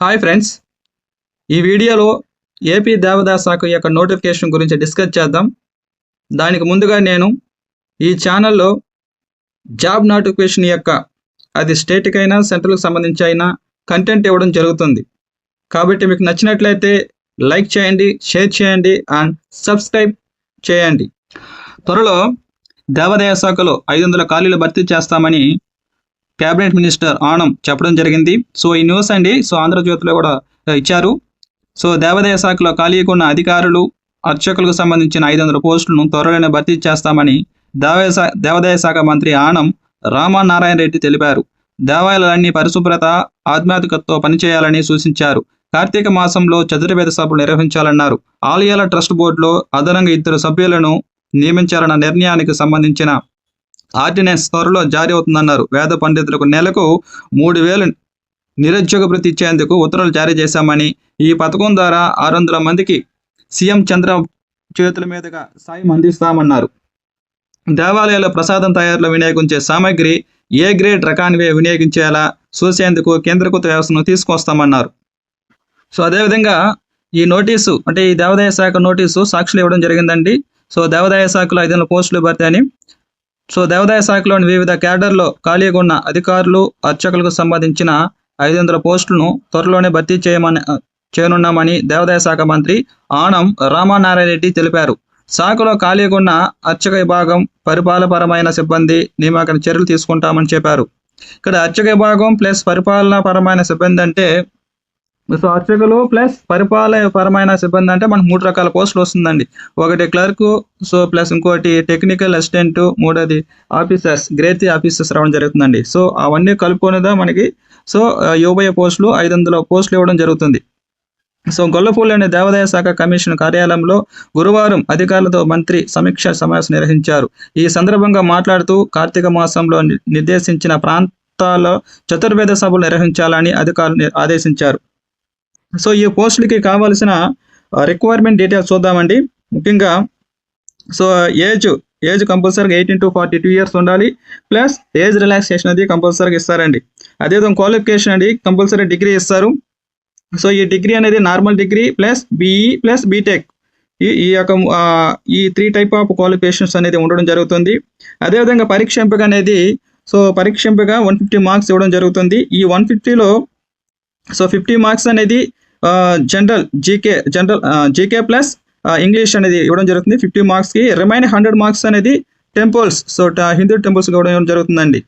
Hi friends ఈ వీడియోలో AP దేవదా శాఖ యొక్క నోటిఫికేషన్ గురించి డిస్కస్ చేద్దాం. దానికి ముందుగా నేను ఈ ఛానల్లో జాబ్ నోటిఫికేషన్ యొక్క అది స్టేట్కి అయినా సెంట్రల్కి సంబంధించి అయినా కంటెంట్ ఇవ్వడం జరుగుతుంది. కాబట్టి మీకు నచ్చినట్లయితే లైక్ చేయండి షేర్ చేయండి అండ్ సబ్స్క్రైబ్ చేయండి. త్వరలో దేవాదాయ శాఖలో ఐదు వందల ఖాళీలు భర్తీ చేస్తామని కేబినెట్ మినిస్టర్ ఆనం చెప్పడం జరిగింది. సో ఈ న్యూస్ అండి సో ఆంధ్రజ్యోతిలో కూడా ఇచ్చారు. సో దేవాదాయ శాఖలో ఖాళీగా ఉన్న అధికారులు అర్చకులకు సంబంధించిన ఐదు వందల పోస్టులను త్వరలోనే భర్తీ చేస్తామని దేవాదాయ దేవాదాయ శాఖ మంత్రి ఆనం రామానారాయణ రెడ్డి తెలిపారు. దేవాలయాలన్నీ పరిశుభ్రత ఆధ్యాత్మికతతో పనిచేయాలని సూచించారు. కార్తీక మాసంలో చతుర్వేద సభలు నిర్వహించాలన్నారు. ఆలయాల ట్రస్ట్ బోర్డులో అదనంగా ఇద్దరు సభ్యులను నియమించాలన్న నిర్ణయానికి సంబంధించిన ఆర్డినెన్స్ త్వరలో జారీ అవుతుందన్నారు. వేద పండితులకు నెలకు మూడు వేలు నిరుద్యోగ భృతి ఇచ్చేందుకు ఉత్తర్వులు జారీ చేశామని ఈ పథకం ద్వారా ఆరు వందల మందికి సీఎం చంద్ర చేతుల మీదుగా సాయం అందిస్తామన్నారు. దేవాలయాల ప్రసాదం తయారులో వినియోగించే సామాగ్రి ఏ గ్రేడ్ రకానివే వినియోగించేలా చూసేందుకు కేంద్రీకృత వ్యవస్థను తీసుకొస్తామన్నారు సో అదేవిధంగా ఈ నోటీసు అంటే ఈ దేవాదాయ శాఖ నోటీసు సాక్షులు ఇవ్వడం జరిగిందండి. సో దేవాదాయ శాఖలో ఐదు వందల పోస్టులు భర్తీ అని సో దేవాదాయ శాఖలోని వివిధ క్యాడర్లో ఖాళీగా ఉన్న అధికారులు అర్చకులకు సంబంధించిన ఐదు వందల పోస్టులను త్వరలోనే భర్తీ చేయమని చేయనున్నామని దేవాదాయ శాఖ మంత్రి ఆనం రామానారాయణ రెడ్డి తెలిపారు. శాఖలో ఖాళీగా ఉన్న అర్చక విభాగం పరిపాలనపరమైన సిబ్బంది నియామకం చర్యలు తీసుకుంటామని చెప్పారు. ఇక్కడ అర్చక విభాగం ప్లస్ పరిపాలన పరమైన సిబ్బంది అంటే సో అర్చకులు ప్లస్ పరిపాలన పరమైన సిబ్బంది అంటే మనకు మూడు రకాల పోస్టులు వస్తుందండి. ఒకటి క్లర్క్ సో ప్లస్ ఇంకోటి టెక్నికల్ అసిస్టెంట్ మూడోది ఆఫీసర్స్ గ్రేడ్ ఆఫీసర్స్ రావడం జరుగుతుందండి. సో అవన్నీ కలుపుకునేదా మనకి సో యువయ పోస్టులు ఐదు వందల పోస్టులు ఇవ్వడం జరుగుతుంది. సో గొల్లపూడి దేవాదాయ శాఖ కమిషన్ కార్యాలయంలో గురువారం అధికారులతో మంత్రి సమీక్ష సమావేశం నిర్వహించారు. ఈ సందర్భంగా మాట్లాడుతూ కార్తీక మాసంలో నిర్దేశించిన ప్రాంతాల్లో చతుర్వేద సభలు నిర్వహించాలని అధికారులు ఆదేశించారు. సో ఈ పోస్టులకి కావాల్సిన రిక్వైర్మెంట్ డీటెయిల్స్ చూద్దామండి. ముఖ్యంగా సో ఏజ్ ఏజ్ కంపల్సరీగా eighteen to forty two years ఉండాలి. ప్లస్ ఏజ్ రిలాక్సేషన్ అది కంపల్సరీగా ఇస్తారండి. అదేవిధంగా క్వాలిఫికేషన్ అండి కంపల్సరీ డిగ్రీ ఇస్తారు. సో ఈ డిగ్రీ అనేది normal degree plus BE plus BTech ఈ ఈ యొక్క ఈ త్రీ టైప్ ఆఫ్ క్వాలిఫికేషన్స్ అనేది ఉండడం జరుగుతుంది. అదేవిధంగా పరీక్ష ఎంపిక అనేది సో పరీక్ష ఎంపిక వన్ ఫిఫ్టీ మార్క్స్ ఇవ్వడం జరుగుతుంది. ఈ వన్ ఫిఫ్టీలో సో ఫిఫ్టీ మార్క్స్ అనేది general GK general GK plus English అనేది ఇవ్వడం జరుగుతుంది. ఫిఫ్టీ మార్క్స్కి రిమైన్ హండ్రెడ్ మార్క్స్ అనేది టెంపుల్స్ సో హిందూ టెంపుల్స్ ఇవ్వడం జరుగుతుందండి.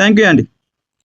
థ్యాంక్ యూ అండి